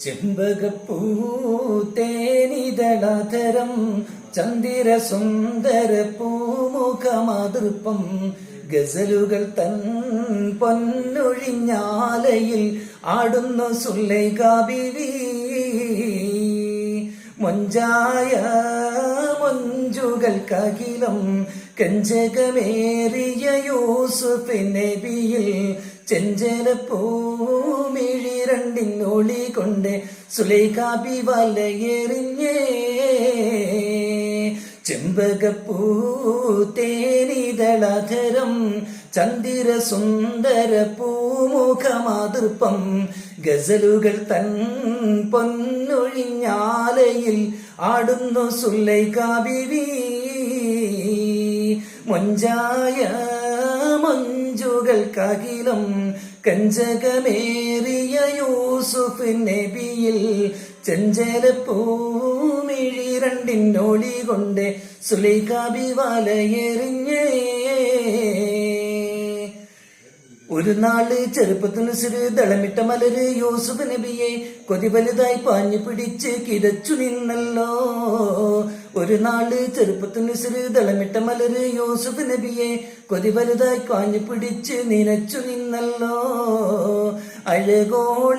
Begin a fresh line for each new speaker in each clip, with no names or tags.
ചെമ്പകപ്പൂ തേനിതളധരം ചന്ദിര സുന്ദര പൂമുഖമാതൃപ്പം ഗസലുകൾ തൻ പൊന്നൊഴിഞ്ഞാലയിൽ ആടുന്നു സുല്ലൈകാബിവി. മൊഞ്ചായ മൊഞ്ചുകൾക്കകിലം കഞ്ചകമേറിയ യൂസുഫ് നബിയിൽ ചെഞ്ചല പൂമിഴി രണ്ടിനൊളി കൊണ്ട് സുലൈകാബി വലയെറിഞ്ഞേ ചെമ്പകപ്പൂ തേനിതളധരം ചന്ദിര സുന്ദര പൂമുഖമാതൃപ്പം ഗസലുകൾ തൻ പൊന്നൊഴിഞ്ഞാലയിൽ ആടുന്നു സുല്ലൈകാബിവി മൊഞ്ചായ മഞ്ചുകൾക്കകിലം കഞ്ചകമേറിയ യൂസുഫ് നബിയിൽ ചെഞ്ചല പൂമിഴി രണ്ടിന്നോളി കൊണ്ട് സുലൈകാബി വലയെറിഞ്ഞേ ഒരു നാൾ ചെറുപ്പത്തിന് സിറ് ദളമിട്ട മലര് യൂസുഫ് നബിയെ കൊതി വലുതായി പാഞ്ഞു പിടിച്ച് കിതച്ചു നിന്നല്ലോ. ഒരു നാൾ ചെറുപ്പത്തിന് സിറ് ദളമിട്ട മലര് യോസുഫ് നബിയെ കൊതി വലുതായി കാഞ്ഞു പിടിച്ച് നിനച്ചു നിന്നല്ലോ. അഴകോള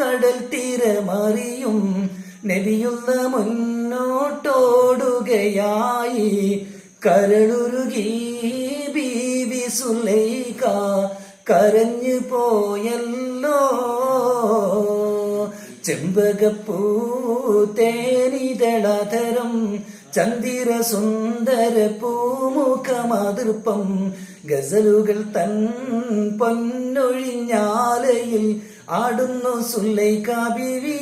കടൽ തീര തീരമറിയും നബിയുള്ള മുന്നോട്ടോടുകയായി. കരളുരുകി ബീവി സുലൈക കരഞ്ഞു പോയല്ലോ. ചെമ്പകപ്പൂ തേനിതളധരം ചന്ദിര സുന്ദര പൂമുഖമാതൃപ്പം ഗസലുകൾ തൻ പൊന്നൊഴിഞ്ഞാലയിൽ ആടുന്നു സുല്ലൈ സുല്ലൈകാബിവി